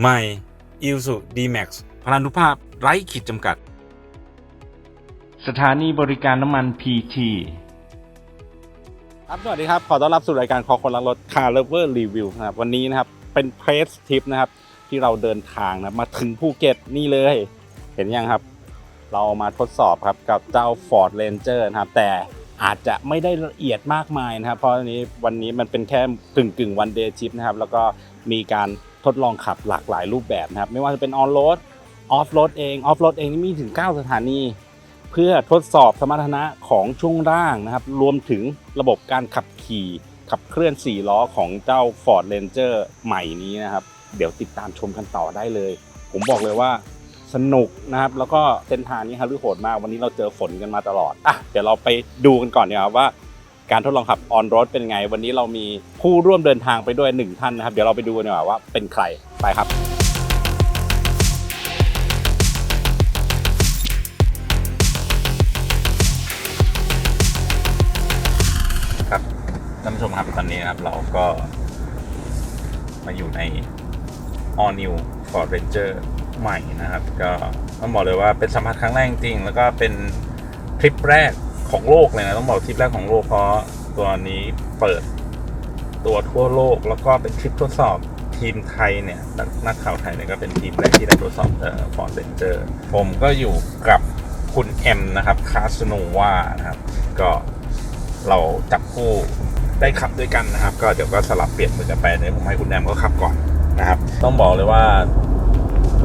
ใหม่ i l s u D-Max พลันุภาพไร้ขีดจำกัด สถานีบริการน้ำมัน PT ครับสวัสดีครับ ขอต้อนรับสู่รายการคอคนรักรถ Car Lover Review นะครับ วันนี้นะครับ เป็นเพรสทริปนะครับ ที่เราเดินทางนะมาถึงภูเก็ตนี่เลย เห็นยังครับ เรามาทดสอบครับกับเจ้า Ford Ranger นะครับ แต่อาจจะไม่ได้ละเอียดมากมายนะครับ เพราะวันนี้วันนี้มันเป็นแค่กึ่งกึ่งวันเดย์ทริปนะครับ แล้วก็มีการ ทดลองขับหลากหลายรูปแบบนะครับ ไม่ว่าจะเป็นออนโรดออฟโรดเองออฟโรดเองนี่มีถึง 9 สถานี เพื่อทดสอบสมรรถนะของช่วงล่างนะครับ รวมถึงระบบการขับขี่ขับเคลื่อน 4 ล้อของเจ้า Ford Ranger ใหม่นี้นะครับ เดี๋ยวติดตามชมกันต่อได้เลย ผมบอกเลยว่าสนุกนะครับ แล้วก็เส้นทางนี้ฮารุโหดมากวันนี้เราเจอฝนกันมาตลอดอะเดี๋ยวเราไปดูกันก่อนดีกว่าว่า การทดลองขับออนรถเป็นไง วันนี้เรามีผู้ร่วมเดินทางไปด้วยหนึ่งท่านนะครับ เดี๋ยวเราไปดูกันดีกว่าว่าเป็นใครไปครับ ครับท่านผู้ชมครับตอนนี้นะครับเราก็มาอยู่ใน All New Ford Ranger ใหม่นะครับ ก็ต้องบอกเลยว่าเป็นสัมผัสครั้งแรกจริงๆแล้วก็เป็นทริปแรก ของโลกเลยนะต้องบอกทริปแรกของโลกเพราะตัวนี้เปิดตัวทั่วโลกแล้วก็เป็นทริปทดสอบทีมไทยเนี่ยนักข่าวไทยเนี่ยก็เป็นทีมแรกที่ได้ทดสอบเอ่อ Ford Ranger ผมก็อยู่กับคุณเอ็มนะครับคาสโนวานะครับ ก็เราจับคู่ได้ขับด้วยกันนะครับ ก็เดี๋ยวก็สลับเปลี่ยนมือกันไปเดี๋ยวผมให้คุณแอมก็ขับก่อนนะครับ ต้องบอกเลยว่า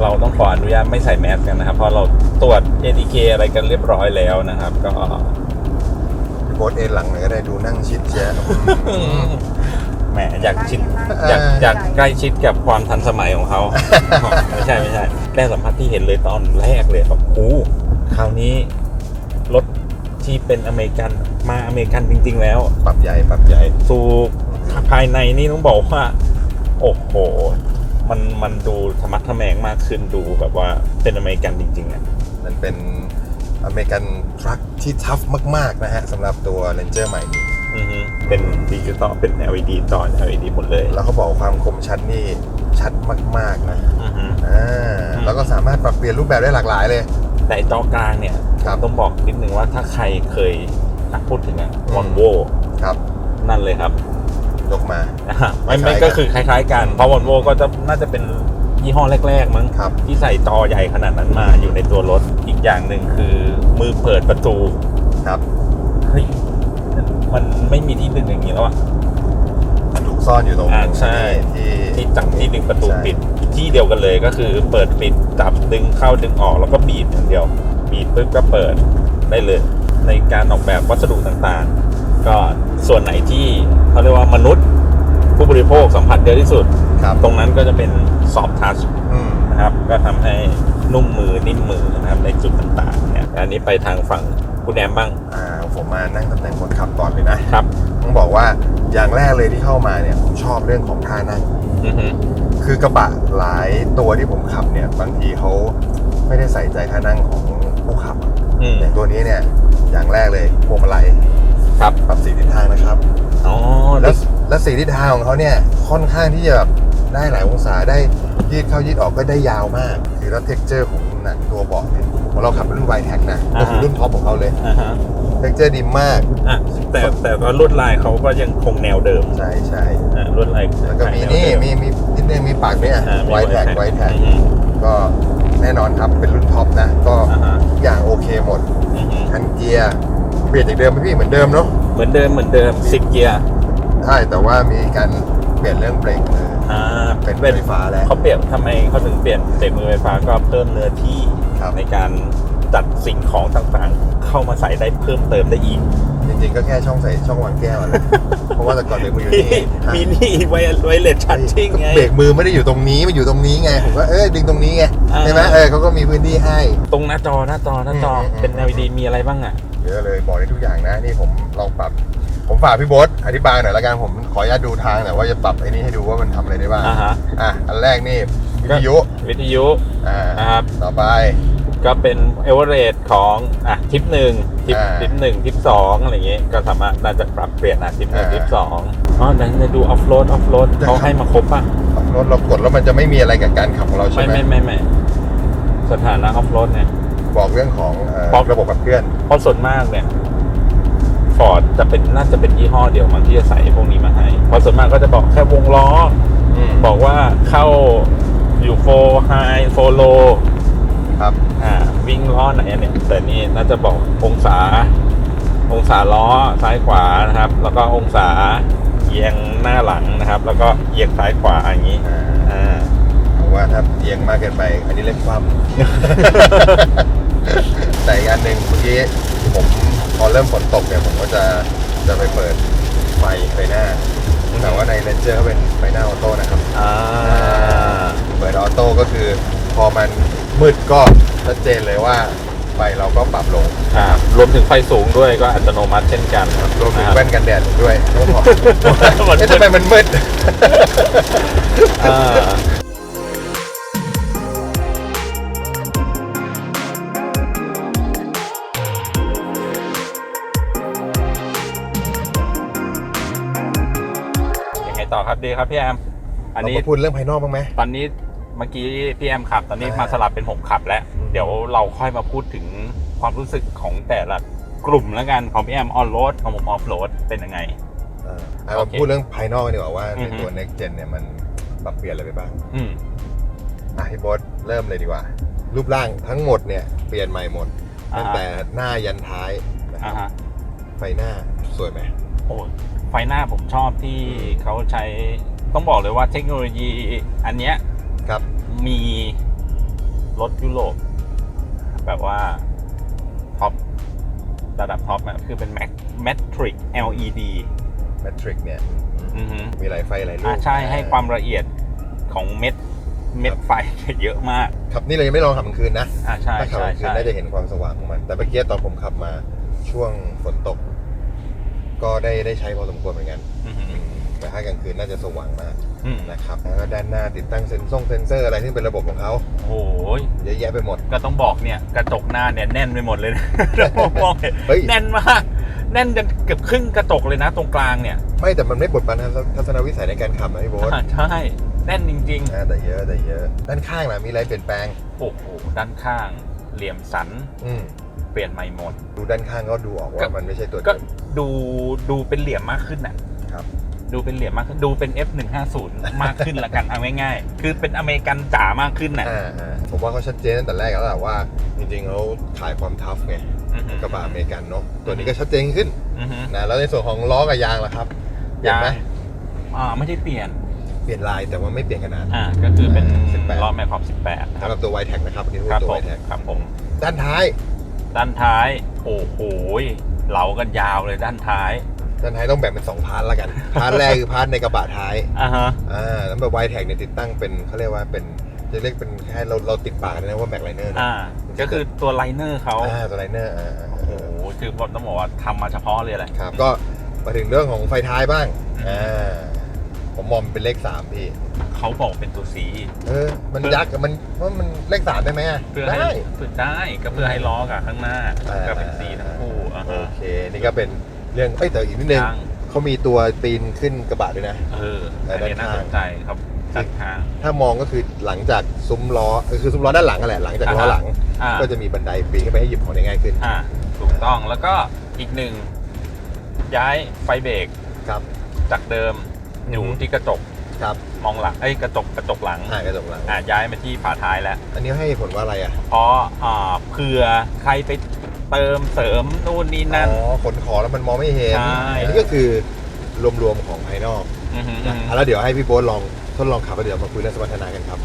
เราต้องขออนุญาตไม่ใส่แมสกันนะครับ เพราะเราตรวจ ATK อะไรกันเรียบร้อยแล้วนะครับ ก็ บ๊ทเอนหลังหน่อยก็ได้ดูนั่งชิดเชียร์แหมอยากชิดอยากอยากใกล้ชิดกับความทันสมัยของเขา ไม่ใช่ไม่ใช่แรกสัมผัสที่เห็นเลยตอนแรกเลยแบบโอ้โหคราวนี้รถที่เป็นอเมริกันมาอเมริกันจริง ๆ แล้ว ปรับใหญ่ปรับใหญ่สูภายในนี่ต้องบอกว่า โอ้โห มันมันดูธรรมะทะแมงมากขึ้นดูแบบว่าเป็นอเมริกันจริงๆอะมันเป็น อเมริกันทรัคที่ทัฟมากๆนะฮะสำหรับตัว Ranger ใหม่นี้อือฮึเป็นดิจิตอลเป็น LED จอ LED หมดเลย แล้วเขาบอกว่าความคมชัดนี่ชัดมากๆนะอือฮึอ่าแล้วก็สามารถปรับเปลี่ยนรูปแบบได้หลากหลายเลยแต่ไอ้จอกลางเนี่ยครับต้องบอกนิดนึงว่าถ้าใครเคยอะพูดถึงอะอืมวอนโวครับ นั่นเลยครับยกมาอะไม่คไม่ล้ายๆก็คือคล้ายๆกัน เพราะวอนโวก็จะน่าจะเป็น ยี่ห้อแรก ๆ มั้งครับ ที่ใส่จอใหญ่ขนาดนั้นมาอยู่ในตัวรถอีกอย่างหนึ่งคือมือเปิดประตูครับเฮ้ยมันไม่มีที่ดึงอย่างนี้แล้วอะมันถูกซ่อนอยู่ตรงอ่าใช่ที่ที่จับที่ดึงประตูใช่ปิดที่เดียวกันเลยก็คือ เปิดปิดจับดึงเข้าดึงออกแล้วก็บีบอย่างเดียว บีบปุ๊บก็เปิดได้เลย ในการออกแบบวัสดุต่างๆ ก็ส่วนไหนที่เขาเรียกว่ามนุษย์ผู้บริโภคสัมผัสเยอะที่สุดครับตรงนั้นก็จะเป็น ซอฟทัชอืมนะครับก็ทำให้นุ่มมือนิ่มมือนะครับในจุดต่างๆเนี่ยอันนี้ไปทางฝั่งคุณแอมบ้างอ่าผมมานั่งตำแหน่งคนขับก่อนเลยนะครับต้องบอกว่าอย่างแรกเลยที่เข้ามาเนี่ยผมชอบเรื่องของท่านั่งอือฮึคือกระบะหลายตัวที่ผมขับเนี่ยบางทีเขาไม่ได้ใส่ใจท่านั่งของผู้ขับอะอืมอย่างตัวนี้เนี่ยอย่างแรกเลยพวงมาลัยครับปรับสีทิศทางนะครับอ๋อแล้แล้ววและสีทิศทางของเขาเนี่ยค่อนข้างที่จะแบบ ได้หลายองศาได้ยืดเข้ายืดออกก็ได้ยาวมากคือแล้วเท็กเจอร์ของหนังตัวเบาะเนี่ยของเราขับเป็นรุ่นไวแท็กนะก็คือรุ่นท็อปของเขาเลยอ่าฮะเท็กเจอร์ดีมากอะแต่แต่ว่าลวดลายเขาก็ยังคงแนวเดิมใช่ใช่อ่าลวดลายแล้วก็มีแวนี่เดิมีมีนิดนึงมีปากเนี่ยอ่ามีไวแท็ก White ไว Tag แท็กอือฮึก็แน่นอนครับเป็นรุ่นท็อปนะก็อ่าฮะทุกอย่างโอเคหมดอือฮึคันเกียร์เปลี่ยนจากเดิมไหมพี่เหมือนเดิมเนาะเหมือนเดิมเหมือนเดิมสิบเกียร์ ใช่แต่ว่ามีการเปลี่ยนเรื่องเบรกมือ อ่าเป็นเป็นไฟฟ้าแล้ว เขาเปลี่ยนทำไมเขาถึงเปลี่ยนเบรกมือไฟฟ้าก็เพิ่มเนื้อที่ครับ ในการจัดสิ่งของต่างๆ เข้ามาใส่ได้เพิ่มเติมได้อีก จริงๆก็แค่ช่องใส่ช่องวางแก้วนะเพราะว่าแต่ก่อนเบรกมืออยู่นี่มีนี่ไว้ไว้เลทชันชิ่งไง เบรกมือไม่ได้อยู่ตรงนี้มันอยู่ตรงนี้ไงผมก็เออดึงตรงนี้ไงอ่า ใช่ไหมเออเขาก็มีพื้นที่ให้ ตรงหน้าจอหน้าจอหน้าจออืมอืมเป็น LED มีอะไรบ้างอะ เยอะเลยบอกได้ทุกอย่างนะนี่ผมลองปรับ ผมฝากพี่โบ๊ทอธิบายหน่อยละกันผมขออนุญาตดูทางหน่อยว่าจะปรับไอ้นี้ให้ดูว่ามันทำอะไรได้บ้างอ่าฮะ อะอันแรกนี่วิทยุวิทยุอ่านะครับ ต่อไป ก็เป็นเอเวอเรสของอะทิปหนึ่งทิปอ่าทิปหนึ่งทิปสองอะไรเงี้ยก็สามารถน่าจะปรับเปลี่ยนอะทิปหนึ่งอ่าทิปสองอ๋อไหนไหนดูออฟโรดออฟโรดจะ เขาให้มาครบป่ะอรถเรากดแล้วมันจะไม่มีอะไรกับการขับของเราใช่ไม่ไหมไม่ไม่ไม่สถานะออฟโรดเนี่ย บอกเรื่องของเอ่อบอก ระบบขับเคลื่อนเพราะส่วนมากเนี่ย ฟอร์ดจะเป็นน่าจะเป็นยี่ห้อเดียวมันที่จะใส่พวกนี้มาให้เพราะส่วนมากก็จะบอกแค่วงล้ออืมบอกว่าเข้าอยู่โฟไฮโฟโลครับอ่าวิ่งล้อไหนอันเนี่ยแต่นี่น่าจะบอกองศา องศาล้อซ้ายขวานะครับ แล้วก็องศาเอียงหน้าหลังนะครับ แล้วก็เอียงซ้ายขวาอย่างนี้อ่าอ่าผมว่าถ้าเอียงมากเกินไป อันนี้เล่นความแต่อีกอันหนึ่งเมื่อกี้ผมพ อเริ่มฝนตกเนี่ยผมก็จะจะไปเปิดไฟไฟหน้า แต่ว่าในเรนเจอร์เขาเป็นไฟหน้าออโต้นะครับอ่าเปิดออโต้ก็คือพอมันมืดก็ชัดเจนเลยว่าไฟเราก็ปรับลงอ่ารวมถึงไฟสูงด้วยก็อัตโนมัติเช่นกันรวมถึงนะครับแว่นกันแดดด้วยต้องบอกมันมืดเอ๊ะทำไมมันมืด ครับดีครับพี่แอม อันนี้เรามาพูดเรื่องภายนอกบ้างไหมตอนนี้เมื่อกี้พี่แอมขับ ตอนนี้อ่ามมาสลับเป็นผมขับแล้วอืมเดี๋ยวเราค่อยมาพูดถึงความรู้สึกของแต่ละกลุ่มแล้วกันของพี่แอมออนโรดของผมออฟโรดเป็นยังไงเอ่อเอาโอมาเคพูดเรื่องภายนอกกันดีกว่าว่าอืในอฮึตัว next gen เนี่ยมันปรับเปลี่ยนอะไรไปบ้างอืมอะพี่โบอสเริ่มเลยดีกว่า รูปร่างทั้งหมดเนี่ยเปลี่ยนใหม่หมดอ่าตั้งฮะแต่หน้ายันท้ายนะคอ่ารับฮะไฟหน้าสวยไหมโอ้ย ไฟหน้าผมชอบที่เขาใช้ต้องบอกเลยว่าเทคโนโลยีอันเนี้ยครับ มีรถยุโรปแบบว่าท็อประดับท็อปอะคือเป็น Mac Matrix LED Matrix เนี่ยอือฮึมีหลายไฟหลายรูอ่าปใช่ให้ความละเอียดของเม็ดเม็ดไฟเยอะมาก ครับนี่เรายังไม่ลองขับกลางคืนนะอ่าใช่ถ้าขับใช่กลางคืนใช่น่าจะเห็นความสว่างของมัน แต่เมื่อกี้ตอนผมขับมาช่วงฝนตก ก็ได้ได้ใช้พอสมควรเหมือนกันอือฮึอืมแต่ถ้ากลางคืนน่าจะสว่างมากอืม นะครับแล้วก็ด้านหน้าติดตั้งเซ็นซ่งเซนเซอร์อะไรที่เป็นระบบของเขาโอ้ยเยอะแยะไปหมด ก็ต้องบอกเนี่ยกระจกหน้าเนี่ยแน่นไปหมดเลยนะมองเห็นเฮ้ย แน่นมากแน่นจนเกือบครึ่งกระจกเลยนะตรงกลางเนี่ยไม่แต่มันไม่บดบังทัศนวิสัยในการขับนะพี่โบ๊ทอ่าใช่แน่นจริงอ่าแต่เยอะแต่เยอะ ด้านข้างล่ะมีอะไรเปลี่ยนแปลง ๆโอ้โหด้านข้าง เหลี่ยมสัน อืม เปลี่ยนใหม่หมด ดูด้านข้างก็ดูออกก็ว่ามันไม่ใช่ตัวก็เดิมดูดูเป็นเหลี่ยมมากขึ้นน่ะครับ ดูเป็นเหลี่ยมมากขึ้นดูเป็น F150 มากขึ้นละกันเอาง่ายๆคือเป็นอเมริกันจ๋ามากขึ้นน่ะอ่าอ่าผมว่าเขาชัดเจนตั้งแต่แรกแล้วแหละว่า จริงๆเขาขายความทัฟไงอือฮึกระบะอเมริกันเนาะตัวนี้ก็ชัดเจนขึ้นอือฮึนะแล้วในส่วนของล้อกับยางล่ะครับเปลี่ยนไหมอ่าไม่ได้เปลี่ยน เปลี่ยนลายแต่ว่าไม่เปลี่ยนขนาด อ่าก็คือเป็น18 ล้อแมคคอม18ครัสำบหรับตัวไวแท็กนะครับอันนี่ครับตัวผไวมแท็กครับผมด้านท้าย ด้านท้าย โอ้โหเหลากันยาวเลยด้านท้าย ด้านท้ายต้องแบ่งเป็นสองพาร์ทละกัน พาร์ทแรกคือพาร์ทในกระบะท้ายอ่าฮะอ่าแล้วแบบไวแท็กเนี่ยติดตั้งเป็นเขาเรียกว่าเป็นจะเรียกเป็นแค่เราเราติดปากนะว่าแม็กไลเนอร์อ่าก็คือตัวไลเนอร์เขาอ่าตัวไลเนอร์อ่าอ่าโอ้โหคือผมต้องบอกว่าทำมาเฉพาะเลยแหละครับ ก็มาถึงเรื่องของไฟท้ายบ้างอืมอ่า ผมมองเป็นเลขสามพี่ เขาบอกเป็นตัวสีเออ มันยักษ์อะมันว่ามันเลขสามได้ไหมอะเพื่อให้ได้ เพื่อได้ก็เพื่อให้ล้อกับข้างหน้าอ่า ก็เป็นสีทั้งคู่อ่าโอฮะเค นี่ก็เป็นเรื่องเอ้ยแต่อีกนิดนึงยางเขามีตัวตีนขึ้นกระบะด้วยนะ เออแต่อันนี้ด้านน่าข้างสนใจครับด้านข้าง ถ้ามองก็คือหลังจากซุ้มล้อเออคือซุ้มล้อด้านหลังอะแหละหลังจากล้อหลัง อ่า ก็จะมีบันไดปีนขึ้นไปให้หยิบของได้ง่ายขึ้นอ่าถูกต้องแล้วก็อีกหนึ่งย้ายไฟเบรกครับจากเดิม อยู่อือฮึที่กระจกครับมองหลังเอ้ยกระจกกระจกหลังอ่ากระจกหลังอ่าย้ายมาที่ฝาท้ายแล้ว อันนี้ให้ผลว่าอะไรอะเพราะอ่าเผื่อใครไปเติมเสริมนู่นนี่นั่นอ๋อขนของแล้วมันมองไม่เห็นใช่อันนี้ก็คือรวมๆของภายนอกอือฮึนะอะแล้วเดี๋ยวให้พี่โบ๊ทลองทดลองขับแล้วเดี๋ยวมาคุยเรื่องสมรรถนะกันครับ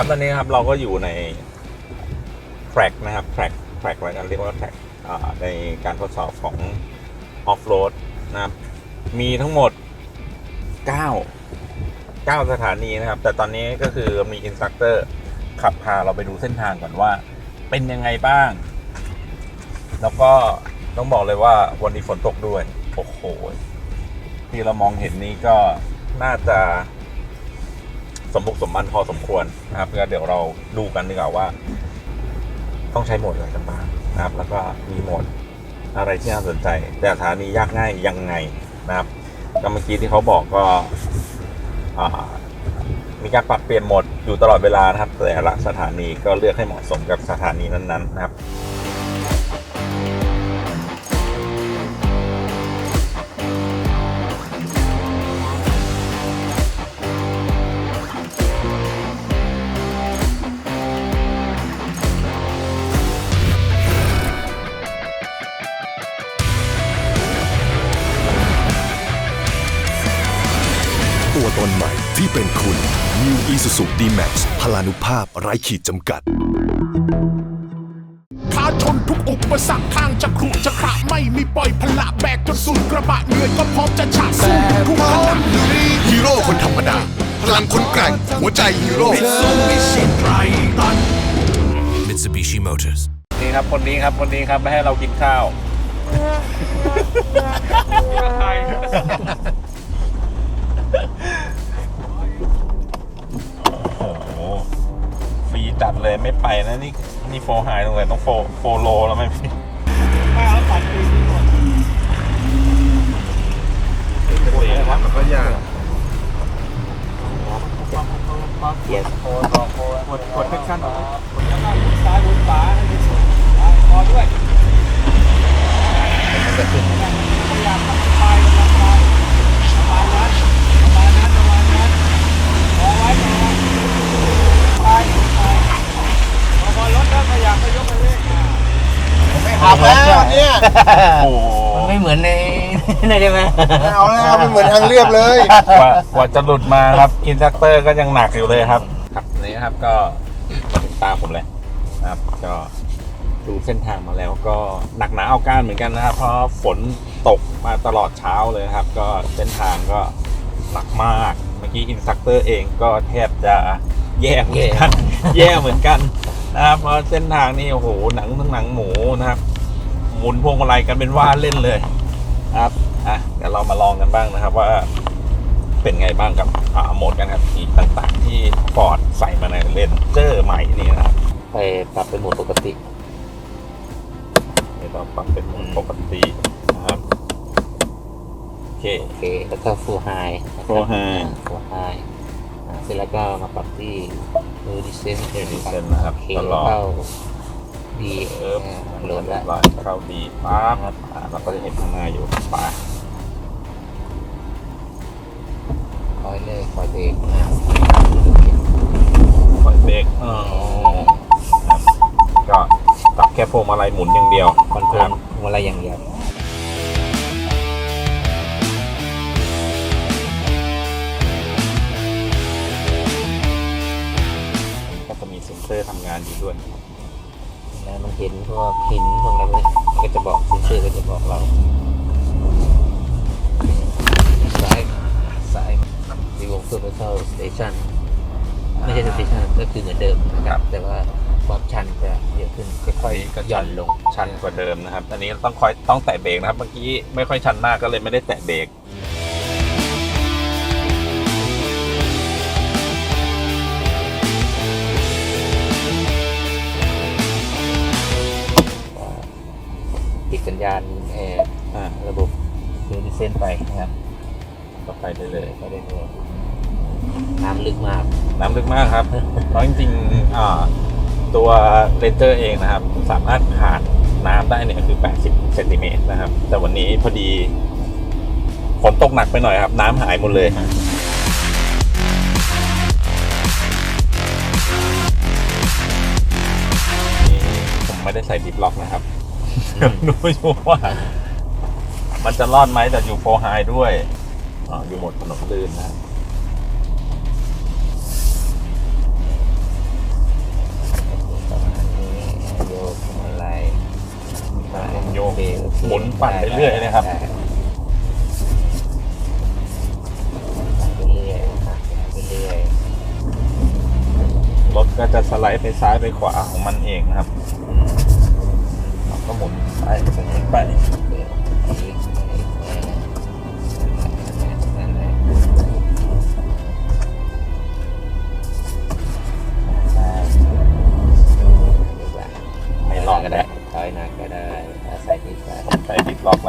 ครับตอนนี้ครับเราก็อยู่ในแทร็กนะครับแทร็กแทร็กอะไรกันเรียกว่าแทร็กในการทดสอบของออฟโรดนะครับ มีทั้งหมด 9 9 สถานีนะครับ แต่ตอนนี้ก็คือมีอินสตัคเตอร์ขับพาเราไปดูเส้นทางก่อนว่า เป็นยังไงบ้าง แล้วก็ต้องบอกเลยว่าวันนี้ฝนตกด้วย โอ้โห ที่เรามองเห็นนี้ก็น่าจะ สมบุกสมบันพอสมควรนะครับแล้วเดี๋ยวเราดูกันดีกว่าว่า ต้องใช้โหมดอะไรกันบ้างนะครับ แล้วก็มีโหมดอะไรที่น่าสนใจ แต่สถานียากง่ายยังไงนะครับก็เมื่อกี้ที่เขาบอกก็มีการปรับเปลี่ยนโหมดอยู่ตลอดเวลานะครับ แต่ละสถานีก็เลือกให้เหมาะสมกับสถานีนั้นๆนะครับ นุภาพไร้ขีดจำกัด ท้าชนทุกอุปสรรคทางจะขรุจะขระไม่มีปล่อยพละแบกจนสุดกระบะเหนื่อยก็พร้อมจะฉะสู้ทุกคนฮีโร่คนธรรมดา พลังคนแกร่ง หัวใจฮีโร่ Mitsubishi Motors นี่ครับ คนนี้ครับ คนนี้ครับไม่ให้เรากินข้าว โอ้โหฟรี จัดเลยไม่ไปนะนี่นี่โฟไฮตรงไหนต้องโฟโฟโลแล้วไหมพี่โอ้ยครับมันก็ยากกดเซ็กชั่นขับแล้วเนี่ย โอ้โหไม่เหมือนในในใช่ไหมไม่เอาแล้วมันเหมือนทางเรียบเลย กว่ากว่าจะหลุดมาครับ อินสตรัคเตอร์ก็ยังหนักอยู่เลยครับ ครับนี่ครับก็มาถึงตาผมเลยนะครับ ก็ดูเส้นทางมาแล้วก็หนักหนาเอาการเหมือนกันนะครับ เพราะฝนตกมาตลอดเช้าเลยครับ ก็เส้นทางก็หนักมาก เมื่อกี้อินสตรัคเตอร์เองก็แทบจะแย่เหมือนกัน แย่เหมือนกันนะครับเพราะเส้นทางนี่โอ้โหหนังทั้งหนังหมูนะครับ หมุนพวงมาลัยกันเป็นว่าเล่นเลยครับอะเดี๋ยวเรามาลองกันบ้างนะครับว่าเป็นไงบ้างกับอ่าโหมดการขับขี่ต่างๆที่ฟอร์ดใส่มาในเลนเจอร์ใหม่นี่นะครับไปปรับเป็นโหมดปกตินี่เราปรับเป็นโหมดปกตินะครับโอเคโอเคแล้วก็ฟูลไฮ Full high ฟูลไฮเสร็จแล้วก็มาปรับที่เออดิเซน Descent นะครับตลอดเข้าดีเอิบ โหลดเรีแล้ยวบร้อยเข้าดีปั๊บอ่าเราก็จะเห็นข้างหน้าอยู่ปั๊บคอยเลยคอยเบรกนะปล่อยเบรกอ๋อครับก็ปรับแค่พวงมาลัยหมุนอย่างเดียวคอนโทรลอะไรอย่างเดียวก็จะมีเซ็นเซอร์ทำงานอยู่ด้วยนะครับแล้ว มันเห็นพวกหินพวกอะไรพวกนี้มันก็จะบอกเซนเซอก็จะบอกเราซ้ายซ้ายดีวงเพื่อไปเข้าสเตชันไม่ใช่สเตชันก็คือเหมือนเดิมนะครับ แต่ว่าความชันจะเยอะขึ้นค่อยๆหย่อนลงชันกว่าเดิมนะครับ อันนี้ต้องคอยต้องแตะเบรกนะครับ เมื่อกี้ไม่ค่อยชันมากก็เลยไม่ได้แตะเบรก นไปนะครับ ก็ไปได้เลยไปได้เลยน้ำลึกมาก น้ำลึกมากครับเพราะจริงๆอ่าตัวเลนเจอร์เองนะครับ สามารถผ่านน้ำได้เนี่ยคือ 80เซนติเมตรนะครับ แต่วันนี้พอดีฝนตกหนักไปหน่อยครับ น้ำหายหมดเลยนี่ผมไม่ได้ใส่ดิฟล็อกนะครับดูอยู่ว่า มันจะรอดไหมแต่อยู่โฟไฮด้วยออยู่หมดถนนลื่นนะโยกอะไรโยหมุนปั่นไปเรื่อยนะครับไปเรื่อยครับไปเรื่อยรถก็จะสไลด์ไปซ้ายไปขวาของมันเองนะครับ ก็หมุนไปไปไป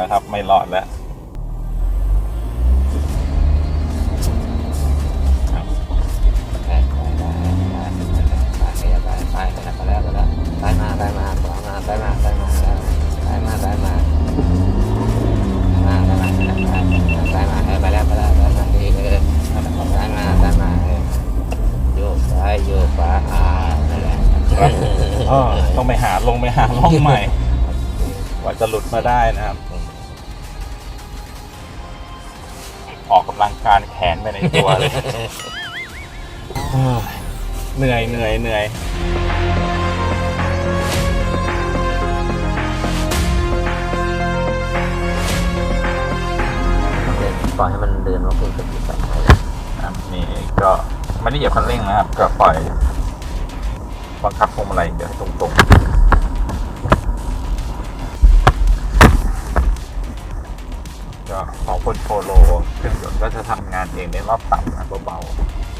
แล้ครับ ไม่รอดแล้วต้องไปหาลงไปหาล่องใหม่ กว่าจะหลุดมาได้นะครับ ไปในตัวเลยเฮ้ยเหนื่อยเหนื่อยเหนื่อย ปล่อยให้มันเดินมาเพิ่งจะติดไปนะครับนี่ก็ไม่ได้เหยียบคันเร่งนะครับ ก็ปล่อยบังคับพวงมาลัยเดี๋ยวให้ตรงๆ ของคนโฟโลเครื่องยนต์ก็จะทำงานเองในรอบต่ำนะเบาๆ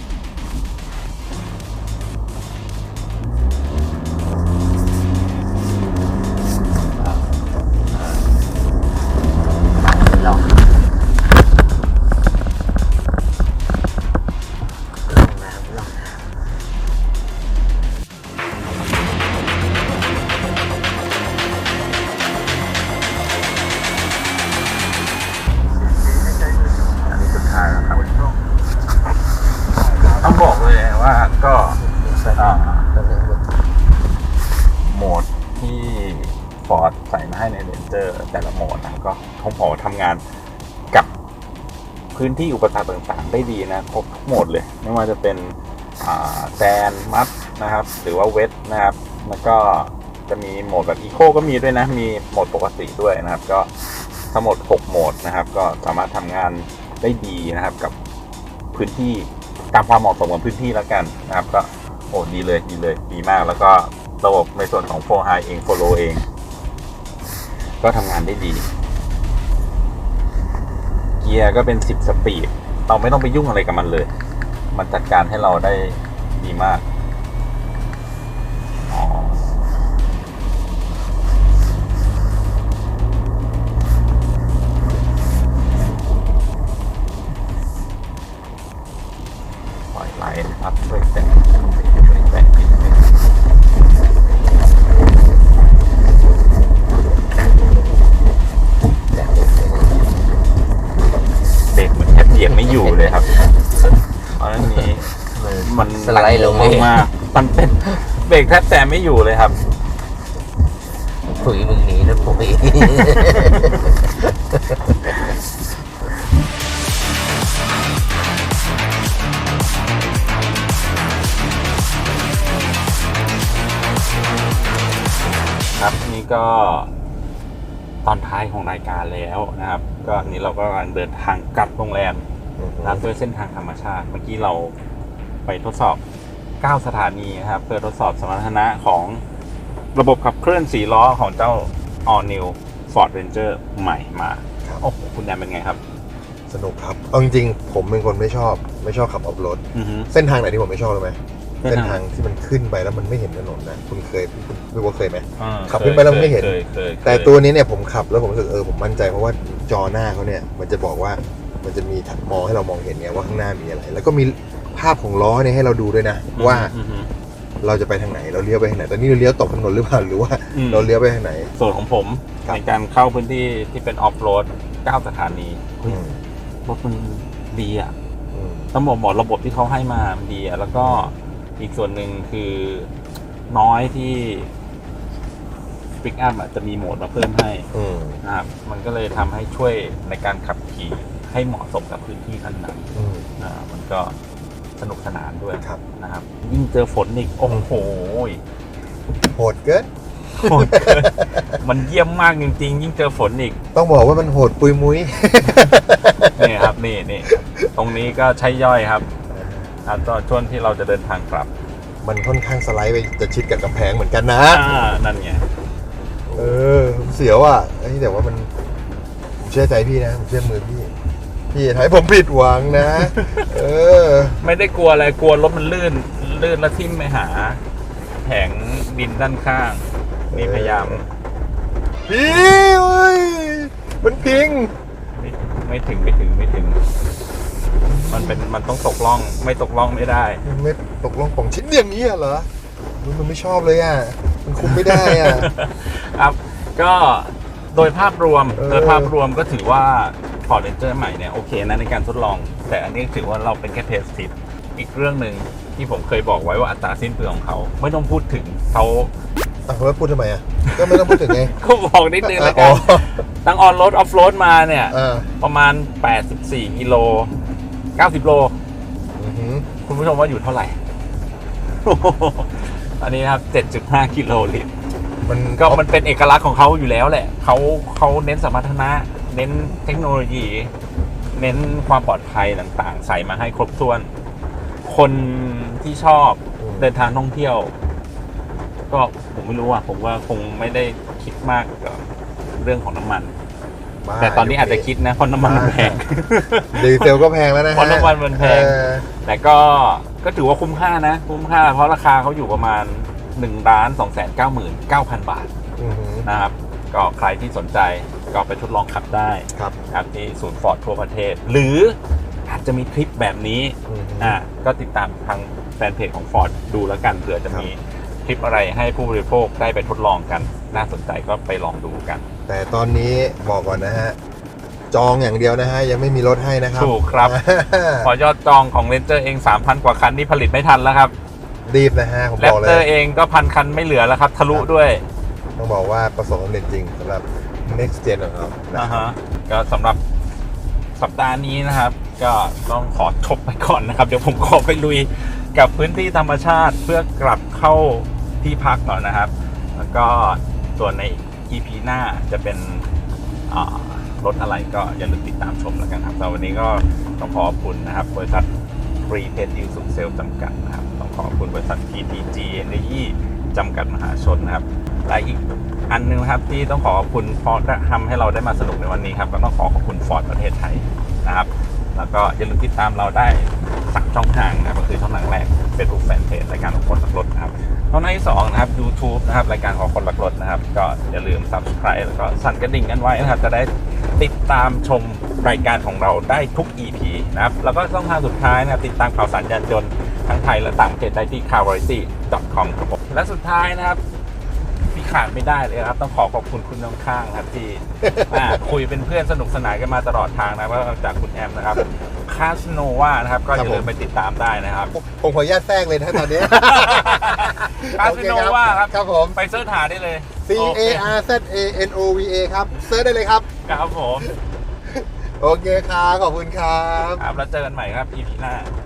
โหมดที่ฟอร์ดใส่มาให้ในเรนเจอร์แต่ละโหมดนะก็ของผมทำงานกับพื้นที่อุปสรรคต่างๆ ได้ดีนะครบทุกโหมดเลย ไม่ว่าจะเป็นแซนมัดนะครับ หรือว่าเวทนะครับ แล้วก็จะมีโหมดแบบอีโคก็มีด้วยนะ มีโหมดปกติด้วยนะครับ ก็ทั้งหมด 6 โหมดนะครับ ก็สามารถทำงานได้ดีนะครับกับพื้นที่ตามความเหมาะสมกับพื้นที่แล้วกันนะครับก็ โอ้ดีเลยดีเลยดีมากแล้วก็ระบบในส่วนของโฟไฮเองโฟโลเอง ก็ทำงานได้ดี เกียร์ก็เป็น 10 สปีด เราไม่ต้องไปยุ่งอะไรกับมันเลย มันจัดการให้เราได้ดีมาก กแทบแต่ไม่อยู่เลยครับปุ๋ยมึงหนีนะปุ๋ยครับนี่ก็ตอนท้ายของรายการแล้วนะครับ ก็อันนี้เราก็กำลังเดินทางกลับโรงแรมนะครับด้วยเส้นทางธรรมชาติ เมื่อกี้เราไปทดสอบ 9 สถานีนะครับเพื่อทดสอบสมรรถนะของระบบขับเคลื่อนสีล้อของเจ้า All New Ford Ranger ใหม่มาครับ โอ้โหคุณแดนเป็นไงครับ สนุกครับเอาจริงๆผมเป็นคนไม่ชอบ ไม่ชอบขับออฟโรดอือฮึ เส้นทางไหนที่ผมไม่ชอบรู้ไหมเส้เส้นนทางทางที่มันขึ้นไปแล้วมันไม่เห็นถนนนะคุณเคยคุณไม่ว่าเคยไหม อ่าขับขึ้นไปแล้วไม่เห็น คยคยแต่ตัวนี้เนี่ยผมขับแล้วผมรู้สึกเออผมมั่นใจเพราะว่าจอหน้าเขาเนี่ยมันจะบอกว่ามันจะมีถัดมองให้เรามองเห็นเนี่ยว่าข้างหน้ามีอะไร แล้วก็มี ภาพของล้อเนี่ยให้เราดูด้วยนะ ว่าอือฮึเราจะไปทางไหนเราเลี้ยวไปทางไหนตอนนี้เราเลี้ยวตกถนนหรือเปล่าหรือว่าอืมเราเลี้ยวไปทางไหน ส่วนของผมครับในการเข้าพื้นที่ที่เป็นออฟโรด9สถานีเฮ้ยอืมรถมันดีอะอืมต้องบอกบอกระบบที่เขาให้มามันดีอะแล้วก็อีกส่วนหนึ่งคือน้อยที่ปิกอัพจะมีโหมดมาเพิ่มให้อืมนะครับมันก็เลยทำให้ช่วยในการขับขี่ให้เหมาะสมกับพื้นที่นั้นอืมๆนะมันก็ สนุกสนานด้วยครับ นะครับ ยิ่งเจอฝนอีกโอ้โหโหดเกินโหดเกินมันเยี่ยมมากจริงๆ ยิ่งเจอฝนอีก ต้องบอกว่ามันโหดปุยมุ้ย นี่ครับนี่นี่ตรงนี้ก็ใช้ย่อยครับอ่าตอนช่วงที่เราจะเดินทางกลับมันค่อนข้างสไลด์ไปจะชิดกับกำแพงเหมือนกันนะ อ่านั่นไงเออ เสียวอะเอ้ยแต่ว่ามันผมเชื่อใจพี่นะผมเชื่อมือพี่ พี่อย่าทำให้ผมผิดหวังนะ เออ ไม่ได้กลัวอะไรกลัวรถมันลื่น ลื่นแล้วทิ่มไปหาแผงดินด้านข้าง นี่พยายาม พี่เว้ยมันพิง ไม่ไม่ถึงไม่ถึงไม่ถึง มันเป็นมันต้องตกล่อง ไม่ตกล่องไม่ได้ มันไม่ตกลงป่องชิ้นอย่างนี้เหรออุ๊ยมันไม่ชอบเลยอะ มันคุมไม่ได้อะ ครับก็โดยภาพรวมเออ โดยภาพรวมก็ถือว่า Ford Ranger ใหม่เนี่ยโอเคนะในการทดลอง แต่อันนี้ถือว่าเราเป็นแค่เทสทิปอีกเรื่องหนึ่งที่ผมเคยบอกไว้ว่าอัตราสิ้นเปลืองของเขา ไม่ต้องพูดถึงเขาอะแล้วพูดทำไมอะ ก็ไม่ต้องพูดถึงไง ก็บอกนิดนึงแล้วอ๋กัอนตั้งออนรถออฟโรดมาเนี่ยอ่าประมาณ 84กิโล90 โล อือหือคุณผู้ชมว่าอยู่เท่าไหร่ อันนี้นะครับ 7.5 กิโลลิตร มันก็มันเป็นเอกลักษณ์ของเขาอยู่แล้วแหละ เขาเขาเน้นสมรรถนะ เน้นเทคโนโลยี เน้นความปลอดภัยต่างๆ ใส่มาให้ครบถ้วน คนที่ชอบเดินทางท่องเที่ยว ก็ผมไม่รู้อะผมว่าคงไม่ได้คิดมากกับเรื่องของน้ำมัน บ้าแต่ตอนนี้อาจจะคิดนะเพราะน้ำมันมันแพง ดีเซลก็แพงแล้วนะฮะเพราะน้ำมันมันแพง เออแต่ก็ก็ถือว่าคุ้มค่านะ คุ้มค่า เพราะราคาเขาอยู่ประมาณ1ล้าน2 9 9 0 0 0บาทอือหือนะครับ ก็ใครที่สนใจ ก็ไปทดลองขับได้ครับครับที่ศูนย์ฟอร์ดทั่วประเทศ หรืออาจจะมีคลิปแบบนี้อือหืออ่าก็ติดตามทางแฟนเพจของ Ford ดูแล้วกันเผื่อจะมีคลิปอะไรให้ผู้บริโภคได้ไปทดลองกัน น่าสนใจก็ไปลองดูกัน แต่ตอนนี้บอกก่อนนะฮะจองอย่างเดียวนะฮะ ยังไม่มีรถให้นะครับ ถูกครับพอยอดจองของเลนเจอร์เอง 3,000 กว่าคันนี่ผลิตไม่ทันแล้วครับ รีบนะฮะ ผมแรบปอกเลเตอยร์เองก็พันคันไม่เหลือแล้วครับ ทะลุด้วย ต้องบอกว่าประสบความสำเร็จจริงสำหรับ next gen ของเรานะอ่าฮะก็สำหรับสัปดาห์นี้นะครับ ก็ต้องขอจบไปก่อนนะครับ เดี๋ยวผมขอไปลุยกับพื้นที่ธรรมชาติเพื่อกลับเข้าที่พักก่อนนะครับ แล้วก็ส่วนใน EP หน้าจะเป็นอ่ารถอะไรก็อย่าลืมติดตามชมแล้วกันครับสำหรับวันนี้ก็ต้องขอขอบคุณนะครับบริษัทฟรีเพจดิวสุขเซลจำกัดนะครับ ต้องขอขอบคุณบริษัท PTG Energy จำกัดมหาชนนะครับ และอีกอันหนึงนะครับที่ต้องขอขอบคุณเพราะทำให้เราได้มาสนุกในวันนี้ครับก็ต้องขอขอบคุณฟอร์ดประเทศไทยนะครับ แล้วก็อย่าลืมติดตามเราได้สามช่องทางนะครับก็คือช่องทางแรกเป็นรูปแฟนเพจรายการของคนรักรถนะครับช่องทางที่สองนะครับ YouTube นะครับรายการของคนรักรถนะครับ ก็อย่าลืม Subscribe แล้วก็สั่นกระดิ่งกันไว้นะครับ จะได้ติดตามชมรายการของเราได้ทุก EP นะครับ แล้วก็ช่องทางสุดท้ายนะครับติดตามข่าวสารยานยนต์ทั้งไทยและต่างประเทศได้ที่ c a r v a r i t y c o m ครับผมและสุดท้ายนะครับ ขาดไม่ได้เลยครับ ต้องขอขอบคุณคุณน้องข้างครับที่อ่าคุยเป็นเพื่อนสนุกสนานกันมาตลอดทางนะครับก็จากคุณแอมนะครับคาสโนวานะครับก็อย่าลืมไปติดตามได้นะครับ ผมขออนุญาตแทรกเลยนะตอนนี้คาสโนวาครับครับผมไปเสิร์ชหาได้เลย C โอ A เค R Z A N O V A ครับเซิร์ชได้เลยครับครับผม โอเคครับขอบคุณครับครับแล้วเจอกันใหม่ครับ EP หน้าค